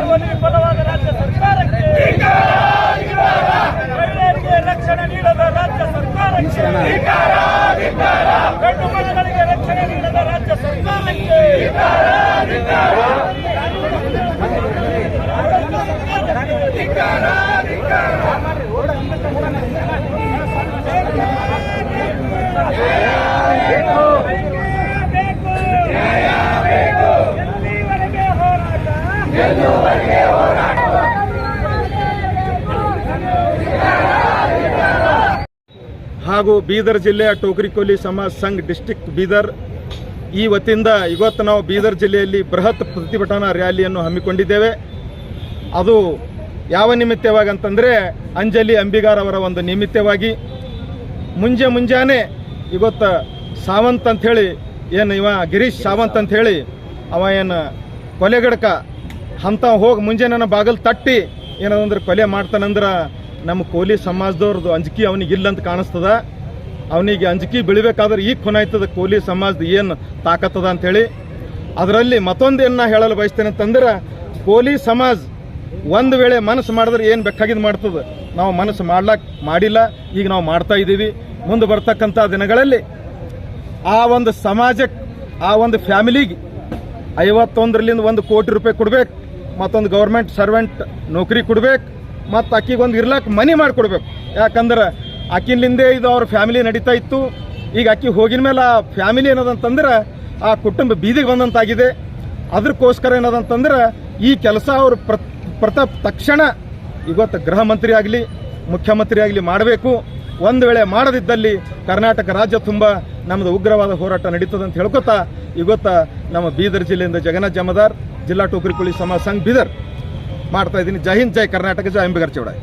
ಕೂಲಿ ಬಲವಾದ ರಾಜ್ಯ ಸರ್ಕಾರಕ್ಕೆ ಮಹಿಳೆಯರಿಗೆ ರಕ್ಷಣೆ ನೀಡದ ರಾಜ್ಯ ಸರ್ಕಾರಕ್ಕೆ ಗಂಡು ಮಕ್ಕಳಿಗೆ ರಕ್ಷಣೆ ನೀಡದ ರಾಜ್ಯ ಸರ್ಕಾರಕ್ಕೆ ಬೇಕು ಹಾಗೂ ಬೀದರ್ ಜಿಲ್ಲೆಯ ಟೋಕರಿಕೋಲಿ ಸಮಾಜ ಸಂಘ್ ಡಿಸ್ಟಿಕ್ ಬೀದರ್. ಈ ವತಿಯಿಂದ ಇವತ್ತು ನಾವು ಬೀದರ್ ಜಿಲ್ಲೆಯಲ್ಲಿ ಬೃಹತ್ ಪ್ರತಿಭಟನಾ ರ್ಯಾಲಿಯನ್ನು ಹಮ್ಮಿಕೊಂಡಿದ್ದೇವೆ. ಅದು ಯಾವ ನಿಮಿತ್ತವಾಗಿ ಅಂತಂದರೆ ಅಂಜಲಿ ಅಂಬಿಗಾರ್ ಅವರ ಒಂದು ನಿಮಿತ್ತವಾಗಿ. ಮುಂಜೆ ಮುಂಜಾನೆ ಇವತ್ತು ಸಾವಂತ್ ಅಂಥೇಳಿ ಏನು ಇವ ಗಿರೀಶ್ ಸಾವಂತ್ ಅಂಥೇಳಿ ಅವ ಏನು ಕೊಲೆಗಡಕ ಅಂತ ಹೋಗಿ ಮುಂಜಾನೆ ಬಾಗಲ್ ತಟ್ಟಿ ಏನದಂದ್ರೆ ಕೊಲೆ ಮಾಡ್ತಾನಂದ್ರೆ ನಮ್ಮ ಕೋಲಿ ಸಮಾಜದವ್ರದ್ದು ಅಂಜಿಕೆ ಅವನಿಗೆ ಇಲ್ಲ ಅಂತ ಕಾಣಿಸ್ತದ. ಅವನಿಗೆ ಅಂಜಿಕೆ ಬೆಳಿಬೇಕಾದ್ರೆ ಈಗ ಕೊನಾಯ್ತದ ಕೋಲಿ ಸಮಾಜದ ಏನು ತಾಕತ್ತದ ಅಂಥೇಳಿ ಅದರಲ್ಲಿ ಮತ್ತೊಂದು ಏನು ಹೇಳಲು ಬಯಸ್ತೇನೆ ಅಂತಂದ್ರೆ ಕೋಲಿ ಸಮಾಜ ಒಂದು ವೇಳೆ ಮನಸ್ಸು ಮಾಡಿದ್ರೆ ಏನು ಬೇಕಾಗಿದ್ ಮಾಡ್ತದೆ. ನಾವು ಮನಸ್ಸು ಮಾಡ್ಲಾಕ್ ಮಾಡಿಲ್ಲ, ಈಗ ನಾವು ಮಾಡ್ತಾ ಇದ್ದೀವಿ. ಮುಂದೆ ಬರ್ತಕ್ಕಂಥ ದಿನಗಳಲ್ಲಿ ಆ ಒಂದು ಸಮಾಜಕ್ಕೆ ಆ ಒಂದು ಫ್ಯಾಮಿಲಿಗೆ ಐವತ್ತೊಂದರಲ್ಲಿಂದ ಒಂದು ಕೋಟಿ ರೂಪಾಯಿ ಕೊಡ್ಬೇಕು. ಮತ್ತೊಂದು ಗೌರ್ಮೆಂಟ್ ಸರ್ವೆಂಟ್ ನೌಕರಿ ಕೊಡ್ಬೇಕು, ಮತ್ತು ಒಂದು ಇರ್ಲಾಕ್ ಮನಿ ಮಾಡಿಕೊಡ್ಬೇಕು. ಯಾಕಂದ್ರೆ ಅಕ್ಕಿನಿಂದೇ ಇದು ಅವ್ರ ಫ್ಯಾಮಿಲಿ ನಡೀತಾ ಇತ್ತು. ಈಗ ಅಕ್ಕಿ ಹೋಗಿನ ಮೇಲೆ ಆ ಫ್ಯಾಮಿಲಿ ಏನದಂತಂದ್ರೆ ಆ ಕುಟುಂಬ ಬೀದಿಗೆ ಬಂದಂತಾಗಿದೆ. ಅದಕ್ಕೋಸ್ಕರ ಏನದಂತಂದ್ರೆ ಈ ಕೆಲಸ ಅವರು ಪ್ರತ ತಕ್ಷಣ ಇವತ್ತು ಗೃಹ ಮಂತ್ರಿ ಆಗಲಿ, ಮುಖ್ಯಮಂತ್ರಿ ಆಗಲಿ ಮಾಡಬೇಕು. ಒಂದು ವೇಳೆ ಮಾಡದಿದ್ದಲ್ಲಿ ಕರ್ನಾಟಕ ರಾಜ್ಯ ತುಂಬ ನಮ್ಮದು ಉಗ್ರವಾದ ಹೋರಾಟ ನಡೀತದೆ ಅಂತ ಹೇಳ್ಕೊತಾ, ಇವತ್ತ ನಮ್ಮ ಬೀದರ್ ಜಿಲ್ಲೆಯಿಂದ ಜಗನ್ನಾಥ್ ಜಮದಾರ್ ಜಿಲ್ಲಾ ಟೋಕರಿಕುಳಿ ಸಮಾಜ ಸಂಘ ಬೀದರ್ ಮಾಡ್ತಾ ಇದ್ದೀನಿ. ಜೈ ಹಿಂದ್ ಜೈ ಕರ್ನಾಟಕ ಜೈ ಅಂಬಿಗರ್ ಚೌಡಾಯಿ